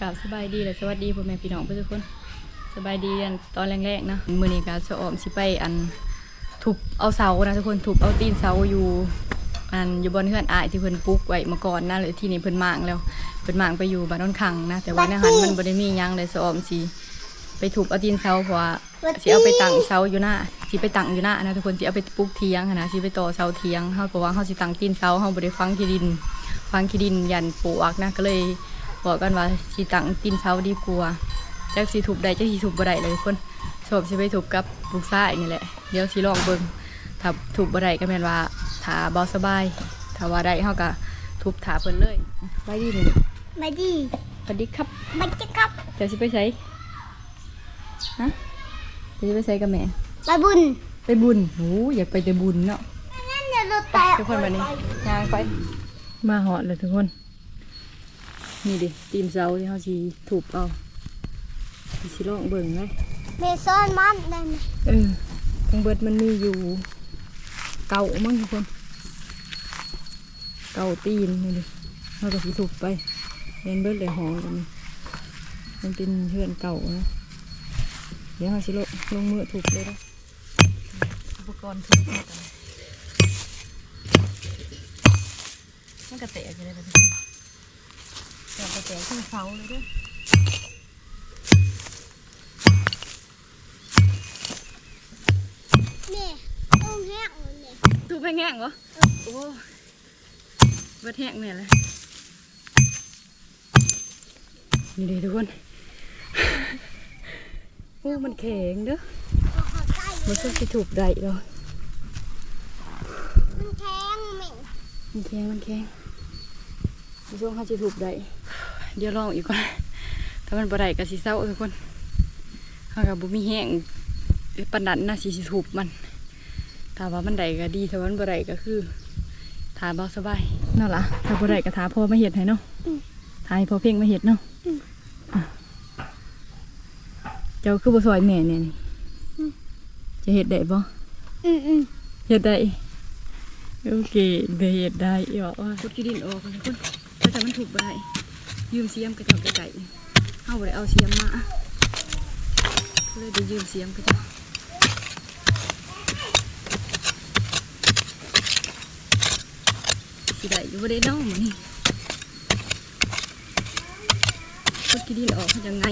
กราบสบายดีและสวัสดีพ่อแม่พี่น้องทุกคนสบายดีกันตอนแรกๆนะมื้อนี้ก็สะออมสิไปอันทุบเอาเสานะทุกคนทุบเอาตีนเสาอยู่อันอยู่บนเฮือนอ้ายที่เพิ่นปลูกไว้เมื่อก่อนนะเลยที่นี่เพิ่นมางแล้วเพิ่นมางไปอยู่บ้านโนนคังนะแต่ว่าในหันมันบ่ได้มีหยังเลยสะออมสิไปทุบเอาตีนเสาเพราะว่าสิเอาไปตั้งเสาอยู่หน้าสิไปตั้งอยู่หน้านะทุกคนสิเอาไปปลูกเทียงหั้นนะสิไปต่อเสาเทียงเฮาเพราะว่าเฮาสิตั้งตีนเสาเฮาบ่ได้ฟังที่ดิน ฟังที่ดินยันปลูกนะก็เลย บอกกันว่าสีตังตีนเสาดีกว่าจักสีถูกใดจักสีถูกบ่ได้เลยคนชอบสิไปถูกกับลูกซ้ายนี่แหละเดี๋ยวสิลองเบิ่งถ้าถูกบ่ได้ก็แม่นว่าถ้าเบาสบายถ้าว่าได้เฮาก็ทุบถาเพิ่นเลยไปดีนี่มาดีสวัสดีครับมาจะครับเดี๋ยวสิไปใช้ฮะเดี๋ยวสิไปใช้กับแม่มาบุญไปบุญโหอยากไปแต่บุญเนาะนั่นเดี๋ยวเราแตะทุกคนวันนี้ย่างไป มาหอดเลยทุกคน นี่ดิตีมเสาที่เขาสีถูกเอาสิลองเบิ่งเลยเมซ่อนมันได้ไหมเออทั้งเบิดมันมีอยู่ เก่ามั้งทุกคน เก่าตีนนี่ดิเขาก็สิถูกไปเรียนเบิดเลยหองกันนี่มันเป็นเพื่อนเก่านะเดี๋ยวเขาสิลงลงมือถูกเลยนะอุปกรณ์ถูกหมดอะมันกระเตะกันเลยนะทุกคน เดี๋ยวกระเตะขึ้นเสาเลยเด้วยนี่ต้องแห้งเลยเนี่ยถูกไปแง่งเหรอโอ้เบิดแห้งเนี่ยเลยนี่เลยทุกคนโอ้มันแข็งเด้อเอาเข้าใกล้มันก็จะถูกได้หรอมันแข็งเหม็นมันแข็งมันแข็งมัน ช่วงเขาจะถูกได้ เดี๋ยวลองอีกก่อนถ้ามันบ่ได้ก็สิเศร้าทุกคนเขากับบุมีแห้งปันนันนะสิสิถูกมันถ้าว่ามันได้ก็ดีถ้าว่ามันบ่ได้ก็คือทาเบาสบายนั่นล่ะถ้าบ่ได้ก็ทาพ่อมาเห็ดให้เนาะทาให้พ่อเพ่งมาเห็ดเนาะอะเจ้าคือบ่ซอยแม่เนี่ยนี่จะเห็ดได้บ่อืมอืมเห็ดได้โอเคเดี๋ยวเห็ดได้อีบอกว่าพุดขี้ดินออกเลยคุณถ้า แต่มันถูกบ่ได้ยืมเสียมกระเจ้าไก่เอาบ่ได้เอาเสียมมาก็เลยได้ยืมเสียมกระเจ้าสิได้อยู่บ่ได้เน้องนี่พุดขี้ดินออกเขาจะไง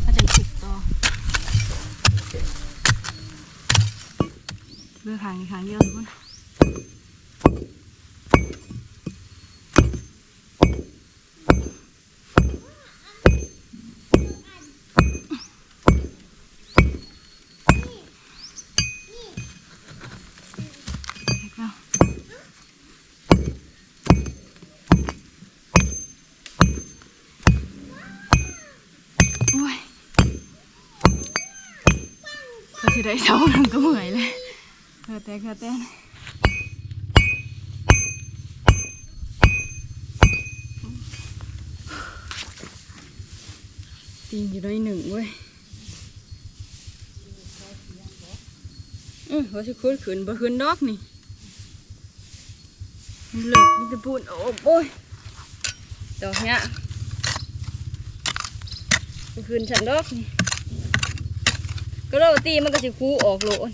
เขาจะถูกต่อเลือกขางอีกขางเดียวทุกคน ได้เท่านั้นก็เหนื่อยเลยเกิดแต่เกิดแต่ตีนอยู่ได้หนึ่งเว้ยอือว่าสิขึ้นขึ้นบ่ขึ้นดอกนี่มันเหล็กมีแต่ปูนโอ้โอ้ยดอกเนี้ยบ่ขึ้นฉันดอกนี่ ก็โลตีมันก็สิคูออกโลน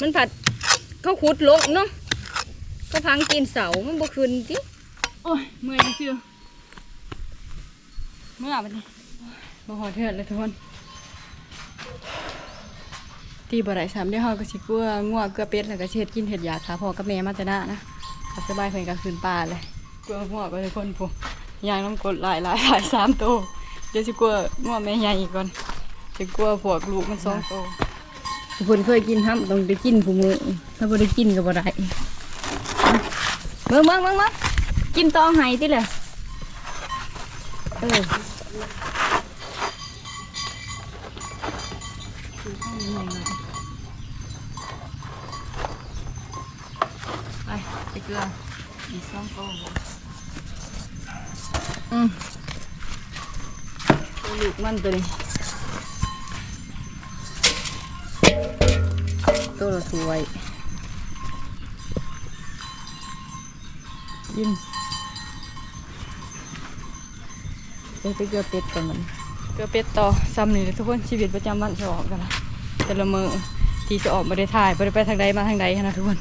มันผัดเขาขุดลงเนาะเขาพังกินเสามันบ่คืนติโอ้ยเมื่อยเชื่อเมื่อบัดนี้มาหอดเถื่อนเลยทุกคนตีบ่ได้สามเดี๋ยวเฮาก็สิกลัวงัวเกลือเป็ดแล้วก็สิเฮ็ดกินเฮ็ดยาทาพ่อกับแม่มาแต่หน้านะก็สบายเพิ่นก็คืนป่าเลยกลัวงัวก็เลยคนพวกยางน้ำกดหลายหลายหลายสามโตวเดี๋ยวสิกลัวงัวแม่ใหญ่อีกก่อน สิกลัวพวกลูกมันสองโตวทุกคนเคยกินครับต้องได้กินผู้มือถ้าบ่ได้กินก็บ่ได้เบิ่งเบิ่งเบิ่งเบิ่งกินตองไห้ติเลยเออไปไปเกลืออีกสองโตอืมตัวลูกมันตัวนี้ ตัวละถ้วย กินไปเกลือเป็ดก่อนมันเกลือเป็ดต่อซ้ำนี่เลยทุกคนชีวิตประจำวันจะออกกันนะแต่ละมือที่จะออกมาได้ถ่ายไปไปทางใดมาทางใดนะทุกคน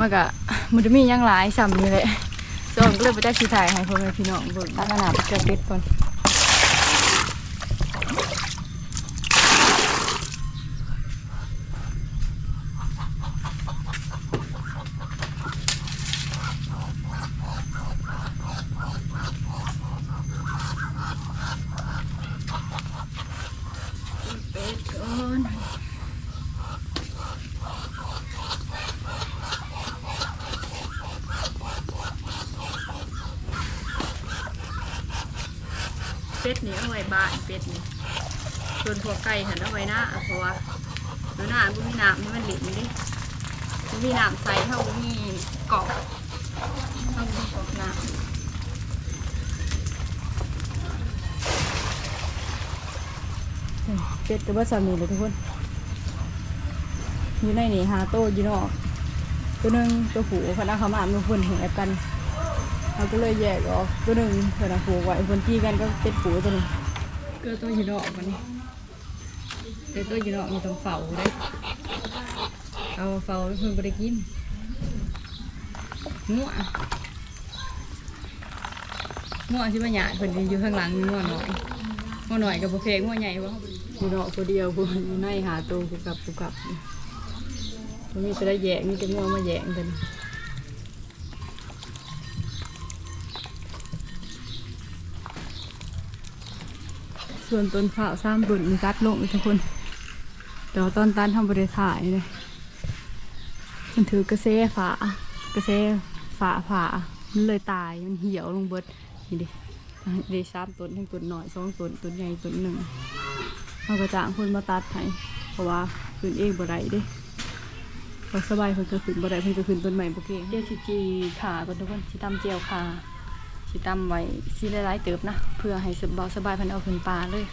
มันก็มันจะมียังหลายซ้ำนี่แหละจอนก็เลยไปจ้าชีถ่ายให้พ่อแม่พี่น้องเบิ่งตั้งขนาดเกลือเป็ดก่อน เป็ดนี่เอาไว้บ้านเป็ดนี่ส่วนพวกไก่หันเอาไว้หน้าเพราะว่าดี๋ยวหน้ามันมีน้ำมันหลิบมันดิมันมีน้ำใสเท่ามันมีกรอบเท่ามันมีกรอบน้ำเป็ดกับว่าสามีเลยทุกคน อยู่ในนี่หาโตอยู่นอก ตัวนึงตัวผูพนักเขามามันเพิ่นเห็นแอบกัน เราก็เลยแยกออกตัวหนึ่งเพิ่นเอาผูไว้เพิ่นจี้กันก็เป็ดผูตัวหนึงก็ตัวอยู่นอกมันนี่แต่ตัวอยู่นอกมันต้องเฝ้าได้เอาเฝ้าแล้วเพิ่นบ่ได้กินงัวงัวที่ว่าหยาดเพิ่นอยู่ข้างหลังงัวหน่อยงัวหน่อยกับบ่เพกงัวใหญ่บ่อยู่นอกตัวเดียวเพิ่นอยู่ในหาตัวกูกลับกูกลับมันมีแต่ได้แยกมีแต่งัวมาแยกกัน ส่วนต้นข้าวสร้างบุญมีกัดลงทุกคนแต่ว่าตอนตันทำบริถ่ายเลยมันถือกระเซฝากระเซฝาฝามันเลยตายมันเหี่ยวลงเบิดนี่ดิได้สามต้นทั้งต้นหน่อยสองต้นต้นใหญ่ต้นหนึ่งเราก็จ้างคนมาตัดให้เพราะว่าคืนเองบ่ได้เด้พอสบายเพิ่นก็ขึ้นบ่ได้เพิ่นก็ขึ้นต้นใหม่บ่เก่งเดี๋ยวสิจีขาก่อนทุกคนสิตำเจียวขา สิตำไว้สิหลายๆเติบนะเพื่อให้สบายสบายพิ่นเอาขึ้นปลาเลย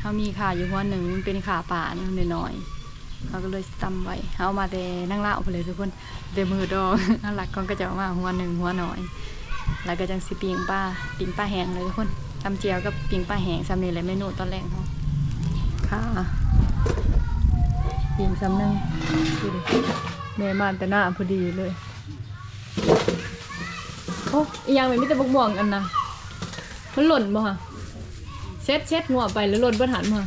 เฮามีขาอยู่หัวหนึ่งมันเป็นขาป่านะน้อยๆเขาก็เลยสิตำไว้เฮาเอามาแต่นั่งเล่าไปเลยทุกคนแต่มือดองน่ารักกองก็จะเอามาหัวหนึ่งหัวหน้อยแล้วก็จังสิปิงปลาปิงปลาแห้งเลยทุกคนตำเจียวกับปิงปลาแห้งซ้ำนี่แหละเมนูตอนแรกเฮาค่ะปิงซ้ำหนึงดูดิแม่มานแต่หน้าพอดีเลย โอ้อีหยังไม่มีแต่บกม่วงอันนะมันหล่นบ่ฮะเช็ดเช็ดหัวไปแล้วหล่นบนหันมา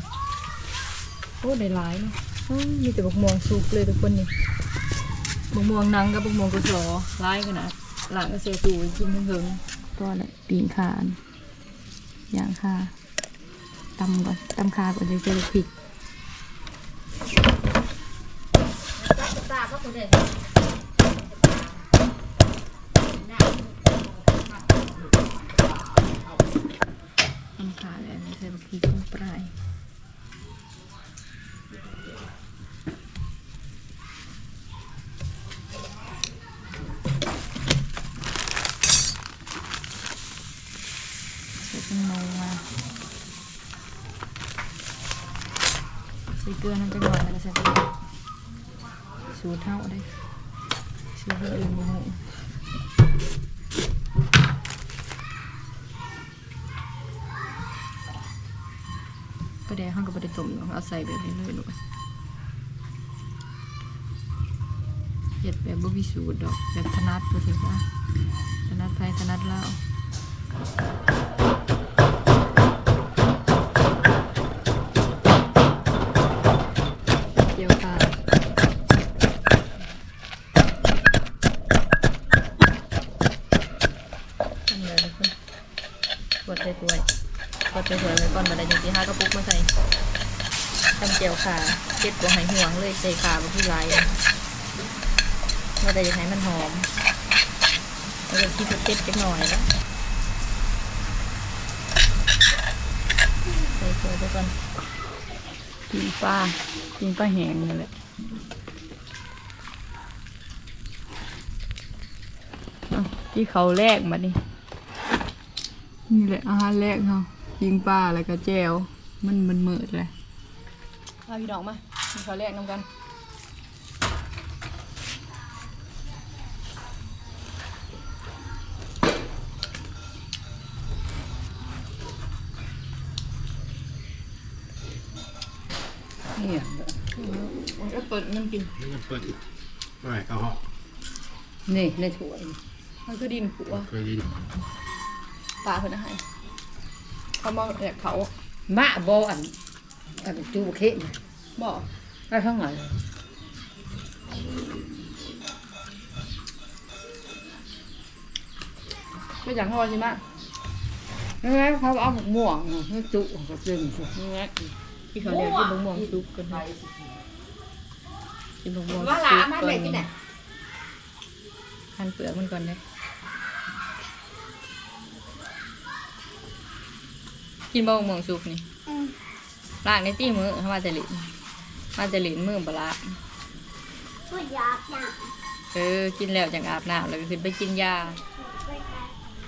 โอ้ได้หลายเนาะอ้มีแต่บกม่วงสุกเลยทุกคนนี่บกม่วงนังกับบกม่วงกุศลร้ายขนาดหลังก็เสียตูกินเพิ่งๆก็แหละปีนขานอย่างค่ะตำก่อนตำคาก่อนจะเจอพริกมันขาดแล้ว ใส่บักพริกลงปใส่เป็นมมาใส่เกลือน้ำไปหน่อยแล้วก็ใส่สูตรเท่าได้สูตรอื่นบ่ฮู้ ประเดี๋ยวห้องกับประเอาใส่ไปเลยเลยลูกเห็ดแบบบ่มีสูตรดอกแบบถนัดก็ถือว่าถนัดไทยถนัดลาว จียวขาเก็บตัวหายห่วงเลยใส่ขาบางที่ไรมาได้จะให้มันหอมแล้วก็ที่เก็บเล็กหน่อยแล้วใส่ตัวไปก่อนกินปลากินปลาแห้งนั่นแหละเอาที่เขาแรกมาดินี่แหละอาหารแรกเนาะยิงปลาแล้วก็แจวมันมันเมิดเลยเอาพี่น้องมามีข้าวแรกน้ำกันเนี่ยมันก็เปิดมันกินเปิดไม่เอาหอนี่ในถ้วยมันก็ดินผัวเปลาเพื่อนให้เขามองแบบเขามาบอัน อันจูบเข็มบอกไปข้างไหนไม่อยากทอดใช่ไหมนี่ไงเขาเอาหมกม่วงให้จุกับเรื่องสินี่ไงที่เขาเรียกกินบะม่วงซุปกันกินบะม่วงซุปว่าหลามาก่อเด็กนที่ไหนหั่นเปลือกมันก่อนเลยกินบะม่วงซุปนี่อืม ล้างในตี้มือเขามาแต่หลินมาแต่หลินมือปลาพูดหยาบหยาบเออกินแล้วจังอาบน้ำแล้วก็ขึ้นไปกินยาไป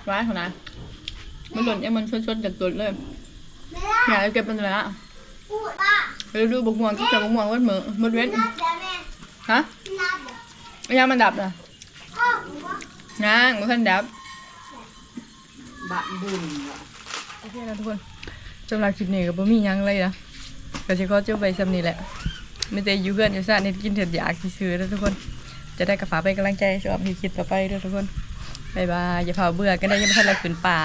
ไปร้ายเขานะมันหล่นยังมันชนๆจากตัวเลยไม่ได้อยากจะเก็บมันเลยละพูดว่าไปดูบกม่วงที่จะบกม่วงวัดมือมือเว้นนับเดี๋ยวแม่ฮะนับเดี๋ยวไม่ยามันดับนะพ่อบอกว่านางมันขึ้นดับบะบุญว่ะโอเคนะทุกคนสำหรับคลิปนี้ก็บ่มีหยังเลยนะ ก็สิขอจบไปสำนี้แหละไม่ได้อยู่เพื่อนอยู่ซ่านนี่กินเถิดอยากซื้อๆนะทุกคน จะได้กระฝาไปกำลังใจสำหรับที่คิดต่อไปด้วยทุกคนบายบายอย่าเผาเบื่อกันได้ยังไม่ทันเราขึ้นป่า